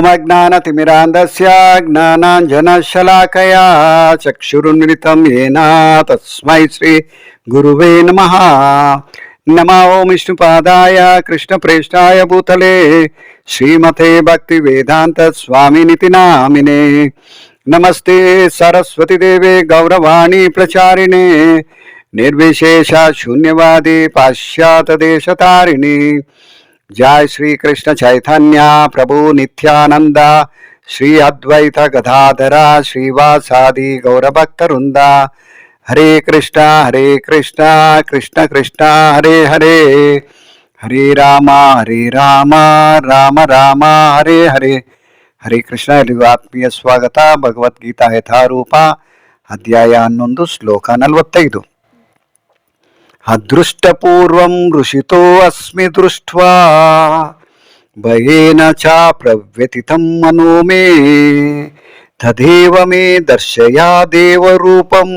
ఓమజ్ఞానతిమిరాంధస్య జ్ఞానాంజనశలాకయా చక్షురున్మిలితం ఏనా తస్మై శ్రీ గురువే నమ. నమ ఓం విష్ణుపాదాయ కృష్ణప్రేష్టాయ భూతలే. శ్రీమతే భక్తి వేదాంత స్వామినితి నామినే. నమస్తే సరస్వతిదేవే గౌరవాణి ప్రచారిణే. నిర్విశేష శూన్యవాది పాశ్చాతదేశతారిణి जय श्री कृष्ण चैतन्य प्रभु नित्यानंद श्री अद्वैत गदाधरा श्रीवासादि गौरभक्तवृंद हरे कृष्ण हरे कृष्ण कृष्ण कृष्ण हरे हरे हरे ರಾಮ ಹರೇ ರಾಮ ರಾಮ ರಾಮ ಹರೇ ಹರೇ ಹರೇ ಕೃಷ್ಣ ಎಲ್ಲಿಗೂ ಆತ್ಮೀಯ ಸ್ವಾಗತ ಭಗವದ್ಗೀತಾ ಯಥಾರೂಪ ಅಧ್ಯಾಯ ಹನ್ನೊಂದು ಶ್ಲೋಕ ನಲವತ್ತೈದು ಅದೃಷ್ಟಪೂರ್ವಂ ಋಷಿತೋ ಅಸ್ಮಿ ದೃಷ್ಟ್ವಾ ಭಯೇನ ಚ ಮನೋ ಮೇ ತದೇವ ಮೇ ದರ್ಶಯ ದೇವರೂಪಂ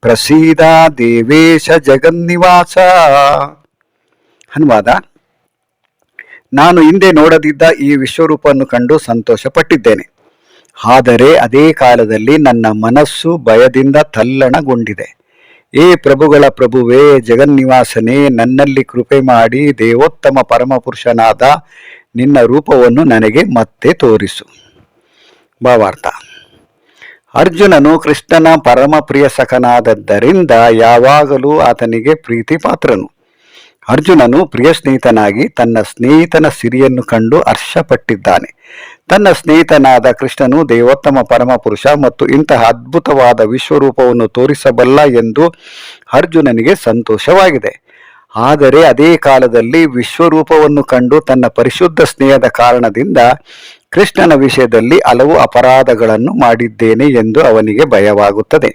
ಪ್ರಸೀದ ದೇವೇಶ ಜಗನ್ನಿವಾಸ. ಅನುವಾದ ನಾನು ಹಿಂದೆ ನೋಡದಿದ್ದ ಈ ವಿಶ್ವರೂಪವನ್ನು ಕಂಡು ಸಂತೋಷಪಟ್ಟಿದ್ದೇನೆ. ಆದರೆ ಅದೇ ಕಾಲದಲ್ಲಿ ನನ್ನ ಮನಸ್ಸು ಭಯದಿಂದ ತಲ್ಲಣಗೊಂಡಿದೆ. ಏ ಪ್ರಭುಗಳ ಪ್ರಭುವೇ, ಜಗನ್ನಿವಾಸನೇ, ನನ್ನಲ್ಲಿ ಕೃಪೆ ಮಾಡಿ ದೇವೋತ್ತಮ ಪರಮಪುರುಷನಾದ ನಿನ್ನ ರೂಪವನ್ನು ನನಗೆ ಮತ್ತೆ ತೋರಿಸು. ಭಾವಾರ್ಥ. ಅರ್ಜುನನು ಕೃಷ್ಣನ ಪರಮ ಪ್ರಿಯ ಸಖನಾದದ್ದರಿಂದ ಯಾವಾಗಲೂ ಆತನಿಗೆ ಪ್ರೀತಿ ಪಾತ್ರನು ಅರ್ಜುನನು ಪ್ರಿಯ ಸ್ನೇಹಿತನಾಗಿ ತನ್ನ ಸ್ನೇಹಿತನ ಸಿರಿಯನ್ನು ಕಂಡು ಹರ್ಷಪಟ್ಟಿದ್ದಾನೆ ತನ್ನ ಸ್ನೇಹಿತನಾದ ಕೃಷ್ಣನು ದೇವೋತ್ತಮ ಪರಮಪುರುಷ ಮತ್ತು ಇಂತಹ ಅದ್ಭುತವಾದ ವಿಶ್ವರೂಪವನ್ನು ತೋರಿಸಬಲ್ಲ ಎಂದು ಅರ್ಜುನನಿಗೆ ಸಂತೋಷವಾಗಿದೆ. ಆದರೆ ಅದೇ ಕಾಲದಲ್ಲಿ ವಿಶ್ವರೂಪವನ್ನು ಕಂಡು ತನ್ನ ಪರಿಶುದ್ಧ ಸ್ನೇಹದ ಕಾರಣದಿಂದ ಕೃಷ್ಣನ ವಿಷಯದಲ್ಲಿ ಹಲವು ಅಪರಾಧಗಳನ್ನು ಮಾಡಿದ್ದೇನೆ ಎಂದು ಅವನಿಗೆ ಭಯವಾಗುತ್ತದೆ.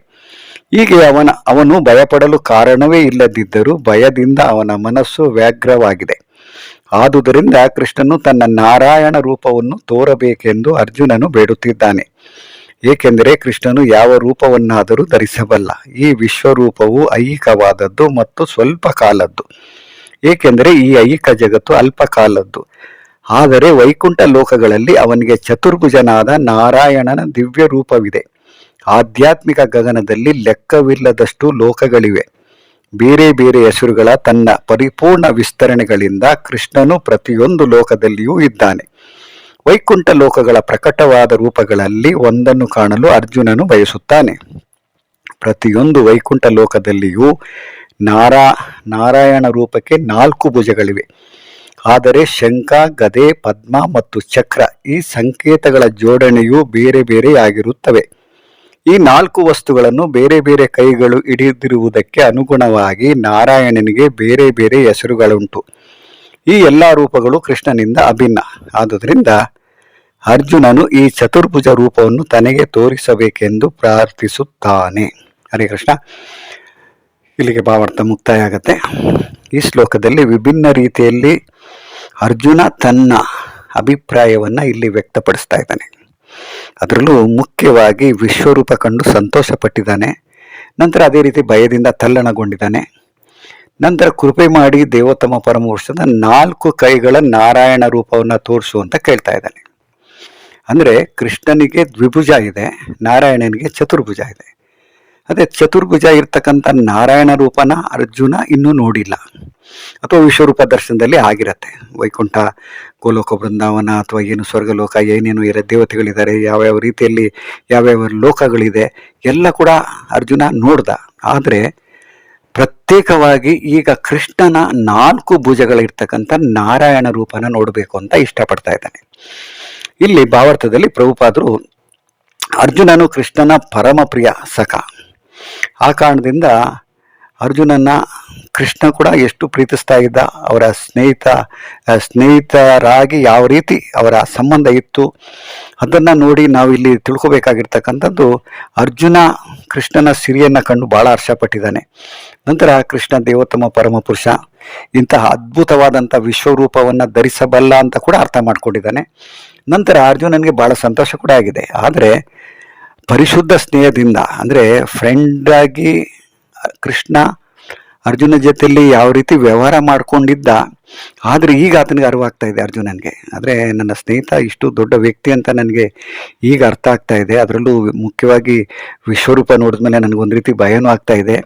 ಹೀಗೆ ಅವನ, ಅವನು ಭಯಪಡಲು ಕಾರಣವೇ ಇಲ್ಲದಿದ್ದರೂ ಭಯದಿಂದ ಅವನ ಮನಸ್ಸು ವ್ಯಾಘ್ರವಾಗಿದೆ ಆದುದರಿಂದ ಕೃಷ್ಣನು ತನ್ನ ನಾರಾಯಣ ರೂಪವನ್ನು ತೋರಬೇಕೆಂದು ಅರ್ಜುನನು ಬೇಡುತ್ತಿದ್ದಾನೆ. ಏಕೆಂದರೆ ಕೃಷ್ಣನು ಯಾವ ರೂಪವನ್ನಾದರೂ ಧರಿಸಬಲ್ಲ. ಈ ವಿಶ್ವರೂಪವು ಐಹಿಕವಾದದ್ದು ಮತ್ತು ಸ್ವಲ್ಪ ಕಾಲದ್ದು ಏಕೆಂದರೆ ಈ ಐಹಿಕ ಜಗತ್ತು ಅಲ್ಪ ಕಾಲದ್ದು ಆದರೆ ವೈಕುಂಠ ಲೋಕಗಳಲ್ಲಿ ಅವನಿಗೆ ಚತುರ್ಭುಜನಾದ ನಾರಾಯಣನ ದಿವ್ಯ ರೂಪವಿದೆ ಆಧ್ಯಾತ್ಮಿಕ ಗಗನದಲ್ಲಿ ಲೆಕ್ಕವಿಲ್ಲದಷ್ಟು ಲೋಕಗಳಿವೆ. ಬೇರೆ ಬೇರೆ ಹೆಸರುಗಳ ತನ್ನ ಪರಿಪೂರ್ಣ ವಿಸ್ತರಣೆಗಳಿಂದ ಕೃಷ್ಣನು ಪ್ರತಿಯೊಂದು ಲೋಕದಲ್ಲಿಯೂ ಇದ್ದಾನೆ. ವೈಕುಂಠ ಲೋಕಗಳ ಪ್ರಕಟವಾದ ರೂಪಗಳಲ್ಲಿ ಒಂದನ್ನು ಕಾಣಲು ಅರ್ಜುನನು ಬಯಸುತ್ತಾನೆ. ಪ್ರತಿಯೊಂದು ವೈಕುಂಠ ಲೋಕದಲ್ಲಿಯೂ ನಾರಾ, ನಾರಾಯಣ ರೂಪಕ್ಕೆ ನಾಲ್ಕು ಭುಜಗಳಿವೆ. ಆದರೆ ಶಂಖ, ಗದೆ, ಪದ್ಮ ಮತ್ತು ಚಕ್ರ ಈ ಸಂಕೇತಗಳ ಜೋಡಣೆಯು ಬೇರೆ ಬೇರೆಯಾಗಿರುತ್ತವೆ. ಈ ನಾಲ್ಕು ವಸ್ತುಗಳನ್ನು ಬೇರೆ ಬೇರೆ ಕೈಗಳು ಹಿಡಿದಿರುವುದಕ್ಕೆ ಅನುಗುಣವಾಗಿ ನಾರಾಯಣನಿಗೆ ಬೇರೆ ಬೇರೆ ಹೆಸರುಗಳುಂಟು. ಈ ಎಲ್ಲ ರೂಪಗಳು ಕೃಷ್ಣನಿಂದ ಅಭಿನ್ನ. ಆದುದರಿಂದ ಅರ್ಜುನನು ಈ ಚತುರ್ಭುಜ ರೂಪವನ್ನು ತನಗೆ ತೋರಿಸಬೇಕೆಂದು ಪ್ರಾರ್ಥಿಸುತ್ತಾನೆ. ಹರೇ ಕೃಷ್ಣ. ಇಲ್ಲಿಗೆ ಭಾವಾರ್ಥ ಮುಕ್ತಾಯ ಆಗತ್ತೆ ಈ ಶ್ಲೋಕದಲ್ಲಿ ವಿಭಿನ್ನ ರೀತಿಯಲ್ಲಿ ಅರ್ಜುನ ತನ್ನ ಅಭಿಪ್ರಾಯವನ್ನು ಇಲ್ಲಿ ವ್ಯಕ್ತಪಡಿಸ್ತಾ ಇದ್ದಾನೆ. ಅದರಲ್ಲೂ ಮುಖ್ಯವಾಗಿ ವಿಶ್ವರೂಪ ಕಂಡು ಸಂತೋಷಪಟ್ಟಿದ್ದಾನೆ. ನಂತರ ಅದೇ ರೀತಿ ಭಯದಿಂದ ತಲ್ಲಣಗೊಂಡಿದ್ದಾನೆ. ನಂತರ ಕೃಪೆ ಮಾಡಿ ದೇವೋತ್ತಮ ಪರಮಪುರುಷದ ನಾಲ್ಕು ಕೈಗಳ ನಾರಾಯಣ ರೂಪವನ್ನು ತೋರಿಸು ಅಂತ ಕೇಳ್ತಾ ಇದ್ದಾನೆ. ಅಂದರೆ ಕೃಷ್ಣನಿಗೆ ದ್ವಿಭುಜ ಇದೆ, ನಾರಾಯಣನಿಗೆ ಚತುರ್ಭುಜ ಇದೆ. ಅದೇ ಚತುರ್ಭುಜ ಇರ್ತಕ್ಕಂಥ ನಾರಾಯಣ ರೂಪನ ಅರ್ಜುನ ಇನ್ನೂ ನೋಡಿಲ್ಲ. ಅಥವಾ ವಿಶ್ವರೂಪ ದರ್ಶನದಲ್ಲಿ ಆಗಿರತ್ತೆ. ವೈಕುಂಠ, ಗೋಲೋಕ ಬೃಂದಾವನ ಅಥವಾ ಏನು ಸ್ವರ್ಗಲೋಕ, ಏನೇನು ಇರ, ದೇವತೆಗಳಿದ್ದಾರೆ, ಯಾವ್ಯಾವ ರೀತಿಯಲ್ಲಿ ಯಾವ್ಯಾವ ಲೋಕಗಳಿದೆ, ಎಲ್ಲ ಕೂಡ ಅರ್ಜುನ ನೋಡ್ದ. ಆದರೆ ಪ್ರತ್ಯೇಕವಾಗಿ ಈಗ ಕೃಷ್ಣನ ನಾಲ್ಕು ಭುಜಗಳಿರ್ತಕ್ಕಂಥ ನಾರಾಯಣ ರೂಪನ ನೋಡಬೇಕು ಅಂತ ಇಷ್ಟಪಡ್ತಾ ಇದ್ದಾನೆ. ಇಲ್ಲಿ ಭಾವಾರ್ಥದಲ್ಲಿ ಪ್ರಭುಪಾದರು ಅರ್ಜುನನು ಕೃಷ್ಣನ ಪರಮಪ್ರಿಯ ಸಖ. ಆ ಕಾರಣದಿಂದ ಅರ್ಜುನನ್ನ ಕೃಷ್ಣ ಕೂಡ ಎಷ್ಟು ಪ್ರೀತಿಸ್ತಾ ಇದ್ದ, ಅವರ ಸ್ನೇಹಿತ ಸ್ನೇಹಿತರಾಗಿ ಯಾವ ರೀತಿ ಅವರ ಸಂಬಂಧ ಇತ್ತು, ಅದನ್ನು ನೋಡಿ ನಾವು ಇಲ್ಲಿ ತಿಳ್ಕೊಬೇಕಾಗಿರ್ತಕ್ಕಂಥದ್ದು, ಅರ್ಜುನ ಕೃಷ್ಣನ ಸಿರಿಯನ್ನು ಕಂಡು ಭಾಳ ಹರ್ಷಪಟ್ಟಿದ್ದಾನೆ. ನಂತರ ಕೃಷ್ಣ ದೇವೋತ್ತಮ ಪರಮಪುರುಷ, ಇಂತಹ ಅದ್ಭುತವಾದಂಥ ವಿಶ್ವರೂಪವನ್ನು ಧರಿಸಬಲ್ಲ ಅಂತ ಕೂಡ ಅರ್ಥ ಮಾಡಿಕೊಂಡಿದ್ದಾನೆ. ನಂತರ ಅರ್ಜುನನಿಗೆ ಭಾಳ ಸಂತೋಷ ಕೂಡ ಆಗಿದೆ. ಆದರೆ ಪರಿಶುದ್ಧ ಸ್ನೇಹದಿಂದ, ಅಂದರೆ ಫ್ರೆಂಡಾಗಿ ಕೃಷ್ಣ ಅರ್ಜುನ ಜೊತೆಯಲ್ಲಿ ಯಾವ ರೀತಿ ವ್ಯವಹಾರ ಮಾಡ್ಕೊಂಡಿದ್ದ? ಆದರೆ ಈಗ ಆತನಿಗೆ ಅರಿವಾಗ್ತಾ ಇದೆ ಅರ್ಜುನನಿಗೆ. ಆದರೆ ನನ್ನ ಸ್ನೇಹಿತ ಇಷ್ಟು ದೊಡ್ಡ ವ್ಯಕ್ತಿ ಅಂತ ನನಗೆ ಈಗ ಅರ್ಥ ಆಗ್ತಾ ಇದೆ. ಅದರಲ್ಲೂ ಮುಖ್ಯವಾಗಿ ವಿಶ್ವರೂಪ ನೋಡಿದ ಮೇಲೆ ನನಗೊಂದು ರೀತಿ ಭಯನೂ ಆಗ್ತಾ ಇದೆ.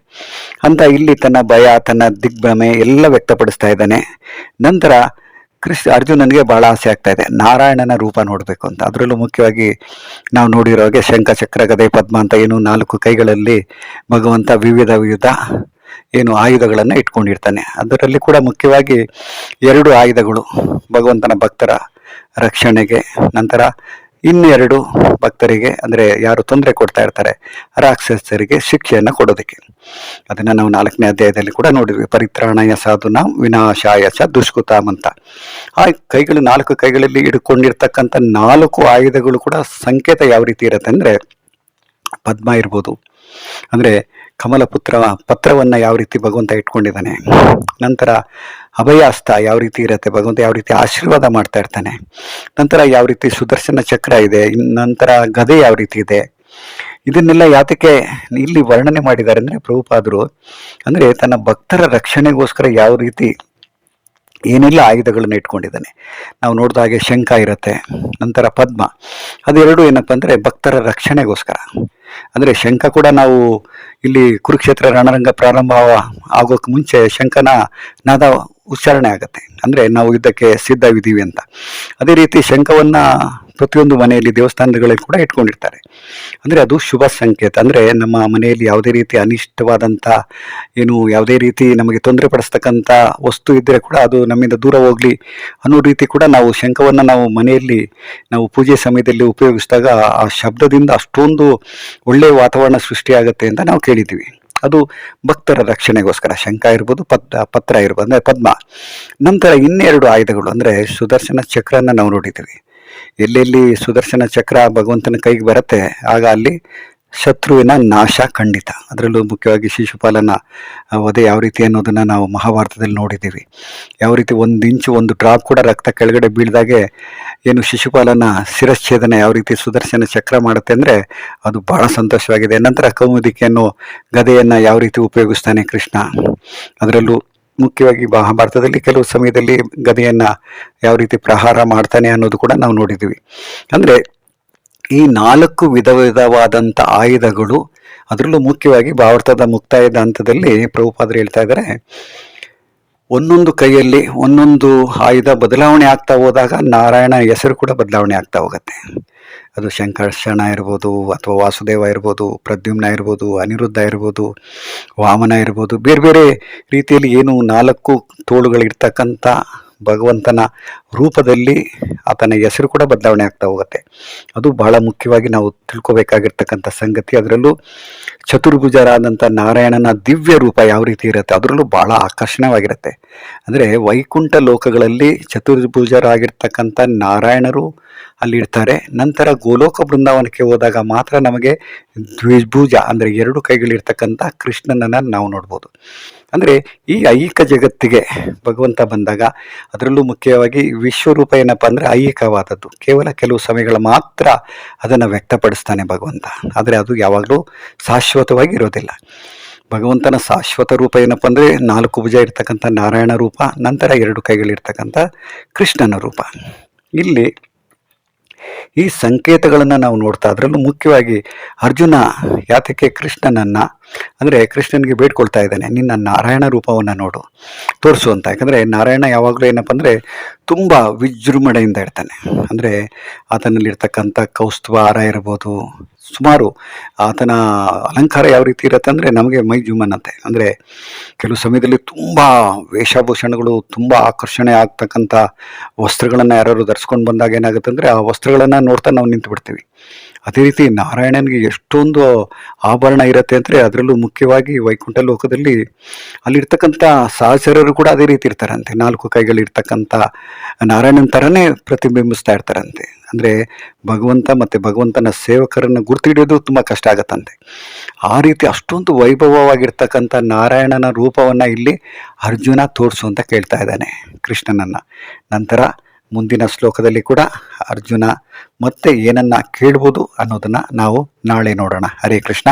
ಅಂತ ಇಲ್ಲಿ ತನ್ನ ಭಯ, ತನ್ನ ದಿಗ್ಭ್ರಮೆ ಎಲ್ಲ ವ್ಯಕ್ತಪಡಿಸ್ತಾ ಇದ್ದಾನೆ. ನಂತರ ಕೃಷ್ಣ ಅರ್ಜುನನಿಗೆ ಭಾಳ ಆಸೆ ಆಗ್ತಾ ಇದೆ. ನಾರಾಯಣನ ರೂಪ ನೋಡಬೇಕು ಅಂತ. ಅದರಲ್ಲೂ ಮುಖ್ಯವಾಗಿ ನಾವು ನೋಡಿರೋ ಹಾಗೆ ಶಂಖ ಚಕ್ರ ಗದೆ, ಪದ್ಮ ಅಂತ ಏನು ನಾಲ್ಕು ಕೈಗಳಲ್ಲಿ ಭಗವಂತ ವಿವಿಧ ವಿವಿಧ ಏನು ಆಯುಧಗಳನ್ನು ಇಟ್ಕೊಂಡಿರ್ತಾನೆ. ಅದರಲ್ಲಿ ಕೂಡ ಮುಖ್ಯವಾಗಿ ಎರಡು ಆಯುಧಗಳು, ಭಗವಂತನ ಭಕ್ತರ ರಕ್ಷಣೆಗೆ ನಂತರ ಇನ್ನೆರಡು ಭಕ್ತರಿಗೆ, ಅಂದರೆ ಯಾರು ತೊಂದರೆ ಕೊಡ್ತಾ ಇರ್ತಾರೆ, ರಾಕ್ಷಸರಿಗೆ ಶಿಕ್ಷೆಯನ್ನು ಕೊಡೋದಕ್ಕೆ. ಅದನ್ನು ನಾವು ನಾಲ್ಕನೇ ಅಧ್ಯಾಯದಲ್ಲಿ ಕೂಡ ನೋಡಿದ್ವಿ. ಪರಿತ್ರಾಣಯ ಸಾಧುನ ವಿನಾಶಾಯ ಚ ದುಷ್ಕೃತಾಮ್ ಅಂತ. ಆ ಕೈಗಳು, ನಾಲ್ಕು ಕೈಗಳಲ್ಲಿ ಇಟ್ಕೊಂಡಿರ್ತಕ್ಕಂಥ ನಾಲ್ಕು ಆಯುಧಗಳು ಕೂಡ ಸಂಕೇತ ಯಾವ ರೀತಿ ಇರುತ್ತೆ ಅಂದರೆ ಪದ್ಮ ಇರ್ಬೋದು. ಅಂದರೆ ಕಮಲ ಪುತ್ರ ಪತ್ರವನ್ನು ಯಾವ ರೀತಿ ಭಗವಂತ ಇಟ್ಕೊಂಡಿದ್ದಾನೆ. ನಂತರ ಅಭಯಾಸ್ತ ಯಾವ ರೀತಿ ಇರುತ್ತೆ, ಭಗವಂತ ಯಾವ ರೀತಿ ಆಶೀರ್ವಾದ ಮಾಡ್ತಾ ಇರ್ತಾನೆ. ನಂತರ ಯಾವ ರೀತಿ ಸುದರ್ಶನ ಚಕ್ರ ಇದೆ ನಂತರ ಗದೆ ಯಾವ ರೀತಿ ಇದೆ. ಇದನ್ನೆಲ್ಲ ಯಾತಕ್ಕೆ ಇಲ್ಲಿ ವರ್ಣನೆ ಮಾಡಿದ್ದಾರೆ ಅಂದರೆ ಪ್ರಭುಪಾದರು ಅಂದರೆ ತನ್ನ ಭಕ್ತರ ರಕ್ಷಣೆಗೋಸ್ಕರ ಯಾವ ರೀತಿ ಏನೆಲ್ಲ ಆಯುಧಗಳನ್ನು ಇಟ್ಕೊಂಡಿದ್ದಾನೆ. ನಾವು ನೋಡಿದ ಹಾಗೆ ಶಂಖ ಇರುತ್ತೆ, ನಂತರ ಪದ್ಮ. ಅದೆರಡು ಏನಪ್ಪ ಅಂದರೆ ಭಕ್ತರ ರಕ್ಷಣೆಗೋಸ್ಕರ. ಅಂದರೆ ಶಂಖ ಕೂಡ ನಾವು ಇಲ್ಲಿ ಕುರುಕ್ಷೇತ್ರ ರಣರಂಗ ಪ್ರಾರಂಭ ಆಗೋಕ್ಕೆ ಮುಂಚೆ ಶಂಕನ ನಾದ ಉಚ್ಚಾರಣೆ ಆಗುತ್ತೆ. ಅಂದರೆ ನಾವು ಇದಕ್ಕೆ ಸಿದ್ಧವಿದ್ದೀವಿ ಅಂತ. ಅದೇ ರೀತಿ ಶಂಖವನ್ನು ಪ್ರತಿಯೊಂದು ಮನೆಯಲ್ಲಿ ದೇವಸ್ಥಾನಗಳಲ್ಲಿ ಕೂಡ ಇಟ್ಕೊಂಡಿರ್ತಾರೆ. ಅಂದರೆ ಅದು ಶುಭ ಸಂಕೇತ. ಅಂದರೆ ನಮ್ಮ ಮನೆಯಲ್ಲಿ ಯಾವುದೇ ರೀತಿ ಅನಿಷ್ಟವಾದಂಥ ಏನು ಯಾವುದೇ ರೀತಿ ನಮಗೆ ತೊಂದರೆ ಪಡಿಸ್ತಕ್ಕಂಥ ವಸ್ತು ಇದ್ದರೆ ಕೂಡ ಅದು ನಮ್ಮಿಂದ ದೂರ ಹೋಗಲಿ ಅನ್ನೋ ರೀತಿ ಕೂಡ ನಾವು ಶಂಖವನ್ನು ನಾವು ಮನೆಯಲ್ಲಿ ನಾವು ಪೂಜೆ ಸಮಯದಲ್ಲಿ ಉಪಯೋಗಿಸಿದಾಗ ಆ ಶಬ್ದದಿಂದ ಅಷ್ಟೊಂದು ಒಳ್ಳೆಯ ವಾತಾವರಣ ಸೃಷ್ಟಿಯಾಗುತ್ತೆ ಅಂತ ನಾವು ಕೇಳಿದ್ದೀವಿ. ಅದು ಭಕ್ತರ ರಕ್ಷಣೆಗೋಸ್ಕರ, ಶಂಖ ಇರ್ಬೋದು ಪತ್ ಪತ್ರ ಇರ್ಬೋದು, ಅಂದರೆ ಪದ್ಮ. ನಂತರ ಇನ್ನೆರಡು ಆಯುಧಗಳು, ಅಂದರೆ ಸುದರ್ಶನ ಚಕ್ರನ ನಾವು ನೋಡಿದ್ದೀವಿ. ಎಲ್ಲೆಲ್ಲಿ ಸುದರ್ಶನ ಚಕ್ರ ಭಗವಂತನ ಕೈಗೆ ಬರುತ್ತೆ, ಆಗ ಅಲ್ಲಿ ಶತ್ರುವಿನ ನಾಶ ಖಂಡಿತ. ಅದರಲ್ಲೂ ಮುಖ್ಯವಾಗಿ ಶಿಶುಪಾಲನ ವಧೆ ಯಾವ ರೀತಿ ಅನ್ನೋದನ್ನು ನಾವು ಮಹಾಭಾರತದಲ್ಲಿ ನೋಡಿದ್ದೀವಿ. ಯಾವ ರೀತಿ ಒಂದು ಇಂಚು, ಒಂದು ಡ್ರಾಪ್ ಕೂಡ ರಕ್ತ ಕೆಳಗಡೆ ಬೀಳ್ದಾಗೆ ಏನು ಶಿಶುಪಾಲನ ಶಿರಚ್ಛೇದನ ಯಾವ ರೀತಿ ಸುದರ್ಶನ ಚಕ್ರ ಮಾಡುತ್ತೆ ಅಂದರೆ ಅದು ಬಹಳ ಸಂತೋಷವಾಗಿದೆ. ನಂತರ ಕೌಮುದಿಕೆಯನ್ನು ಗದೆಯನ್ನು ಯಾವ ರೀತಿ ಉಪಯೋಗಿಸ್ತಾನೆ ಕೃಷ್ಣ? ಅದರಲ್ಲೂ ಮುಖ್ಯವಾಗಿ ಮಹಾಭಾರತದಲ್ಲಿ ಕೆಲವು ಸಮಯದಲ್ಲಿ ಗದೆಯನ್ನು ಯಾವ ರೀತಿ ಪ್ರಹಾರ ಮಾಡ್ತಾನೆ ಅನ್ನೋದು ಕೂಡ ನಾವು ನೋಡಿದ್ದೀವಿ. ಅಂದರೆ ಈ ನಾಲ್ಕು ವಿಧ ವಿಧವಾದಂಥ ಆಯುಧಗಳು ಅದರಲ್ಲೂ ಮುಖ್ಯವಾಗಿ ಭಾರತದ ಮುಕ್ತಾಯದ ಹಂತದಲ್ಲಿ ಪ್ರಭುಪಾದರು ಹೇಳ್ತಾ ಇದ್ದಾರೆ. ಒಂದೊಂದು ಕೈಯಲ್ಲಿ ಒಂದೊಂದು ಆಯುಧ ಬದಲಾವಣೆ ಆಗ್ತಾ ಹೋದಾಗ ನಾರಾಯಣ ಹೆಸರು ಕೂಡ ಬದಲಾವಣೆ ಆಗ್ತಾ ಹೋಗುತ್ತೆ. ಅದು ಶಂಕರ್ಷಣ ಇರ್ಬೋದು ಅಥವಾ ವಾಸುದೇವ ಇರ್ಬೋದು, ಪ್ರದ್ಯುಮ್ನ ಇರ್ಬೋದು, ಅನಿರುದ್ಧ ಇರ್ಬೋದು, ವಾಮನ ಇರ್ಬೋದು, ಬೇರೆ ಬೇರೆ ರೀತಿಯಲ್ಲಿ ಏನು ನಾಲ್ಕು ತೋಳುಗಳಿರ್ತಕ್ಕಂಥ ಭಗವಂತನ ರೂಪದಲ್ಲಿ ಆತನ ಹೆಸರು ಕೂಡ ಬದಲಾವಣೆ ಆಗ್ತಾ ಹೋಗುತ್ತೆ. ಅದು ಬಹಳ ಮುಖ್ಯವಾಗಿ ನಾವು ತಿಳ್ಕೊಬೇಕಾಗಿರ್ತಕ್ಕಂಥ ಸಂಗತಿ. ಅದರಲ್ಲೂ ಚತುರ್ಭುಜರಾದಂಥ ನಾರಾಯಣನ ದಿವ್ಯ ರೂಪ ಯಾವ ರೀತಿ ಇರುತ್ತೆ? ಅದರಲ್ಲೂ ಬಹಳ ಆಕರ್ಷಣವಾಗಿರುತ್ತೆ. ಅಂದರೆ ವೈಕುಂಠ ಲೋಕಗಳಲ್ಲಿ ಚತುರ್ಭುಜರಾಗಿರ್ತಕ್ಕಂಥ ನಾರಾಯಣರು ಅಲ್ಲಿರ್ತಾರೆ ನಂತರ ಗೋಲೋಕ ಬೃಂದಾವನಕ್ಕೆ ಹೋದಾಗ ಮಾತ್ರ ನಮಗೆ ದ್ವಿಭುಜ ಅಂದರೆ ಎರಡು ಕೈಗಳಿರ್ತಕ್ಕಂಥ ಕೃಷ್ಣನನ್ನು ನಾವು ನೋಡ್ಬೋದು. ಅಂದರೆ ಈ ಐಹಿಕ ಜಗತ್ತಿಗೆ ಭಗವಂತ ಬಂದಾಗ ಅದರಲ್ಲೂ ಮುಖ್ಯವಾಗಿ ವಿಶ್ವರೂಪ ಏನಪ್ಪ ಅಂದರೆ ಐಹಿಕವಾದದ್ದು. ಕೇವಲ ಕೆಲವು ಸಮಯಗಳ ಮಾತ್ರ ಅದನ್ನು ವ್ಯಕ್ತಪಡಿಸ್ತಾನೆ ಭಗವಂತ. ಆದರೆ ಅದು ಯಾವಾಗಲೂ ಶಾಶ್ವತವಾಗಿ ಇರೋದಿಲ್ಲ. ಭಗವಂತನ ಶಾಶ್ವತ ರೂಪ ಏನಪ್ಪ ಅಂದರೆ ನಾಲ್ಕು ಭುಜ ಇರ್ತಕ್ಕಂಥ ನಾರಾಯಣ ರೂಪ, ನಂತರ ಎರಡು ಕೈಗಳಿರ್ತಕ್ಕಂಥ ಕೃಷ್ಣನ ರೂಪ. ಇಲ್ಲಿ ಈ ಸಂಕೇತಗಳನ್ನು ನಾವು ನೋಡ್ತಾ ಅದರಲ್ಲೂ ಮುಖ್ಯವಾಗಿ ಅರ್ಜುನ ಯಾತಕ್ಕೆ ಕೃಷ್ಣನನ್ನು, ಅಂದರೆ ಕೃಷ್ಣನಿಗೆ ಬೇಡ್ಕೊಳ್ತಾ ಇದ್ದಾನೆ, ನಿನ್ನ ನಾರಾಯಣ ರೂಪವನ್ನು ನೋಡು, ತೋರಿಸು ಅಂತ. ಯಾಕಂದರೆ ನಾರಾಯಣ ಯಾವಾಗಲೂ ಏನಪ್ಪ ಅಂದರೆ ತುಂಬ ವಿಜೃಂಭಣೆಯಿಂದ ಇರ್ತಾನೆ. ಅಂದರೆ ಆತನಲ್ಲಿರ್ತಕ್ಕಂಥ ಕೌಸ್ತುಭ ಹಾರ ಇರ್ಬೋದು ಸುಮಾರು ಆತನ ಅಲಂಕಾರ ಯಾವ ರೀತಿ ಇರುತ್ತೆ ಅಂದರೆ ನಮಗೆ ಮೈ ಜುಮ್ಮನಂತೆ. ಅಂದರೆ ಕೆಲವು ಸಮಯದಲ್ಲಿ ತುಂಬ ವೇಷಭೂಷಣಗಳು, ತುಂಬ ಆಕರ್ಷಣೆ ಆಗ್ತಕ್ಕಂಥ ವಸ್ತ್ರಗಳನ್ನು ಯಾರು ಧರಿಸ್ಕೊಂಡು ಬಂದಾಗ ಏನಾಗುತ್ತೆ ಅಂದರೆ ಆ ವಸ್ತ್ರಗಳನ್ನು ನೋಡ್ತಾ ನಾವು ನಿಂತು ಬಿಡ್ತೀವಿ. ಅದೇ ರೀತಿ ನಾರಾಯಣನಿಗೆ ಎಷ್ಟೊಂದು ಆಭರಣ ಇರುತ್ತೆ ಅಂದರೆ ಅದರಲ್ಲೂ ಮುಖ್ಯವಾಗಿ ವೈಕುಂಠ ಲೋಕದಲ್ಲಿ ಅಲ್ಲಿರ್ತಕ್ಕಂಥ ಸಹಚರರು ಕೂಡ ಅದೇ ರೀತಿ ಇರ್ತಾರಂತೆ. ನಾಲ್ಕು ಕೈಗಳಿರ್ತಕ್ಕಂಥ ನಾರಾಯಣನ ಥರನೇ ಪ್ರತಿಬಿಂಬಿಸ್ತಾ ಇರ್ತಾರಂತೆ. ಅಂದರೆ ಭಗವಂತ ಮತ್ತು ಭಗವಂತನ ಸೇವಕರನ್ನು ಗುರ್ತಿಡಿಯೋದು ತುಂಬ ಕಷ್ಟ ಆಗತ್ತಂತೆ. ಆ ರೀತಿ ಅಷ್ಟೊಂದು ವೈಭವವಾಗಿರ್ತಕ್ಕಂಥ ನಾರಾಯಣನ ರೂಪವನ್ನು ಇಲ್ಲಿ ಅರ್ಜುನ ತೋರಿಸು ಅಂತ ಕೇಳ್ತಾ ಇದ್ದಾನೆ ಕೃಷ್ಣನನ್ನು. ನಂತರ ಮುಂದಿನ ಶ್ಲೋಕದಲ್ಲಿ ಕೂಡ ಅರ್ಜುನ ಮತ್ತೆ ಏನನ್ನ ಕೇಳ್ಬೋದು ಅನ್ನೋದನ್ನು ನಾವು ನಾಳೆ ನೋಡೋಣ. ಹರೇ ಕೃಷ್ಣ.